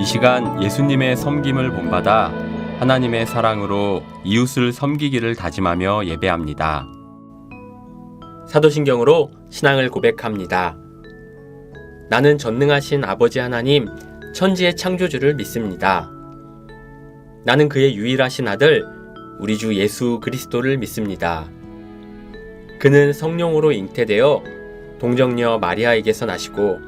이 시간 예수님의 섬김을 본받아 하나님의 사랑으로 이웃을 섬기기를 다짐하며 예배합니다. 사도신경으로 신앙을 고백합니다. 나는 전능하신 아버지 하나님, 천지의 창조주를 믿습니다. 나는 그의 유일하신 아들, 우리 주 예수 그리스도를 믿습니다. 그는 성령으로 잉태되어 동정녀 마리아에게서 나시고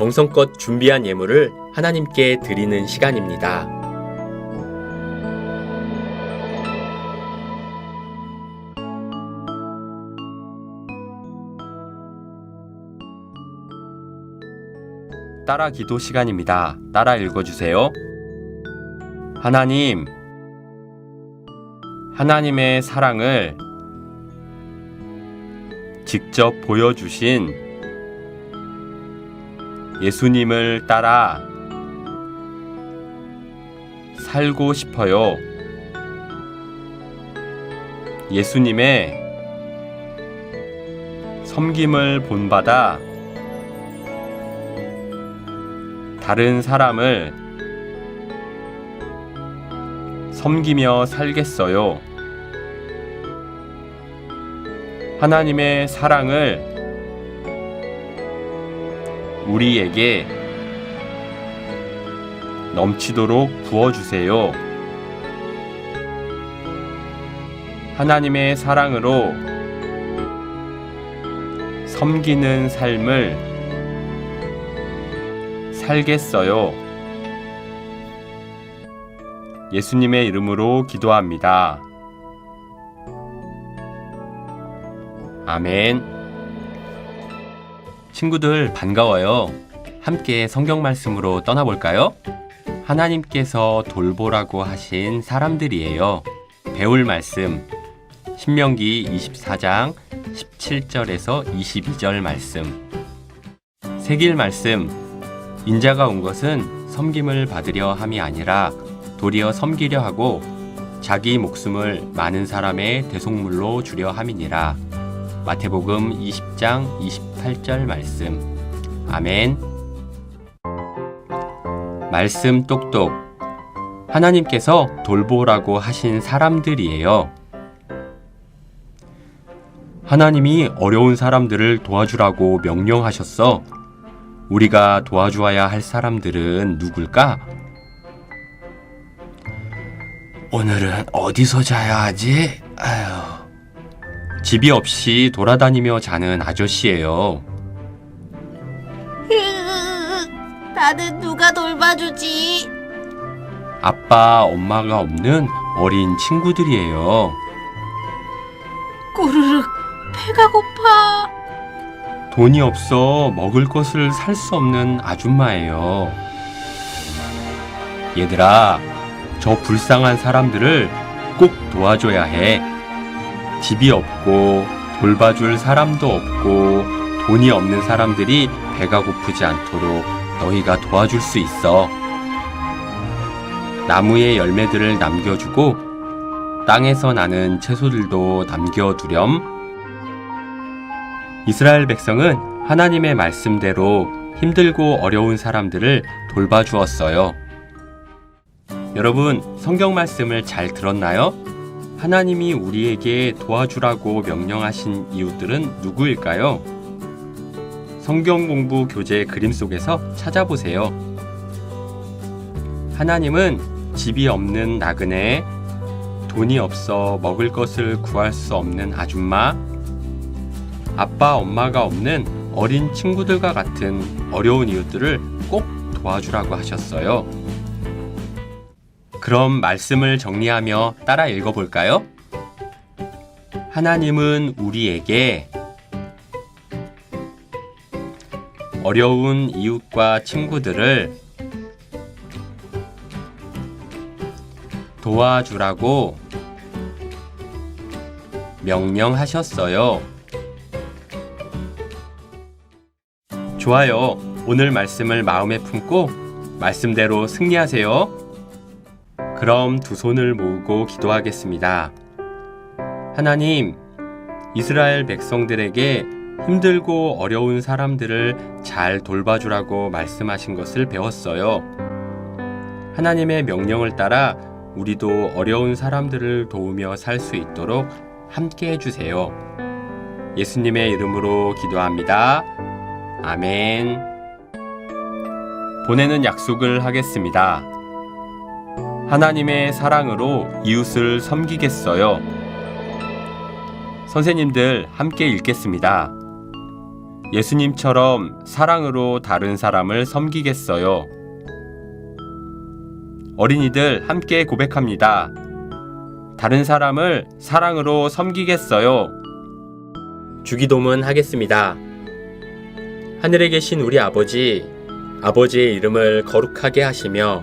정성껏 준비한 예물을 하나님께 드리는 시간입니다. 따라 기도 시간입니다. 따라 읽어주세요. 하나님, 하나님의 사랑을 직접 보여주신 예수님을 따라 살고 싶어요. 예수님의 섬김을 본받아 다른 사람을 섬기며 살겠어요. 하나님의 사랑을 우리에게 넘치도록 부어주세요. 하나님의 사랑으로 섬기는 삶을 살겠어요. 예수님의 이름으로 기도합니다. 아멘. 친구들 반가워요. 함께 성경 말씀으로 떠나볼까요? 하나님께서 돌보라고 하신 사람들이에요. 배울 말씀. 신명기 24장 17절에서 22절 말씀. 새길 말씀. 인자가 온 것은 섬김을 받으려 함이 아니라 도리어 섬기려 하고 자기 목숨을 많은 사람의 대속물로 주려 함이니라. 마태복음 20장 28절 말씀. 아멘. 말씀 똑똑. 하나님께서 돌보라고 하신 사람들이에요. 하나님이 어려운 사람들을 도와주라고 명령하셨어. 우리가 도와주어야 할 사람들은 누굴까? 오늘은 어디서 자야 하지? 아휴. 집이 없이 돌아다니며 자는 아저씨예요. 나는 누가 돌봐주지? 아빠, 엄마가 없는 어린 친구들이에요. 꼬르륵 배가 고파. 돈이 없어 먹을 것을 살 수 없는 아줌마예요. 얘들아, 저 불쌍한 사람들을 꼭 도와줘야 해. 집이 없고 돌봐줄 사람도 없고 돈이 없는 사람들이 배가 고프지 않도록 너희가 도와줄 수 있어. 나무의 열매들을 남겨주고 땅에서 나는 채소들도 남겨두렴. 이스라엘 백성은 하나님의 말씀대로 힘들고 어려운 사람들을 돌봐주었어요. 여러분, 성경 말씀을 잘 들었나요? 하나님이 우리에게 도와주라고 명령하신 이유들은 누구일까요? 성경 공부 교재 그림 속에서 찾아보세요. 하나님은 집이 없는 나그네, 돈이 없어 먹을 것을 구할 수 없는 아줌마, 아빠, 엄마가 없는 어린 친구들과 같은 어려운 이웃들을 꼭 도와주라고 하셨어요. 그럼 말씀을 정리하며 따라 읽어볼까요? 하나님은 우리에게 어려운 이웃과 친구들을 도와주라고 명령하셨어요. 좋아요. 오늘 말씀을 마음에 품고 말씀대로 승리하세요. 그럼 두 손을 모으고 기도하겠습니다. 하나님, 이스라엘 백성들에게 힘들고 어려운 사람들을 잘 돌봐주라고 말씀하신 것을 배웠어요. 하나님의 명령을 따라 우리도 어려운 사람들을 도우며 살 수 있도록 함께 해주세요. 예수님의 이름으로 기도합니다. 아멘. 보내는 약속을 하겠습니다. 하나님의 사랑으로 이웃을 섬기겠어요. 선생님들 함께 읽겠습니다. 예수님처럼 사랑으로 다른 사람을 섬기겠어요. 어린이들 함께 고백합니다. 다른 사람을 사랑으로 섬기겠어요. 주기도문 하겠습니다. 하늘에 계신 우리 아버지, 아버지의 이름을 거룩하게 하시며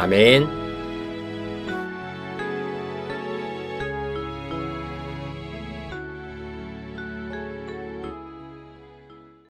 아멘.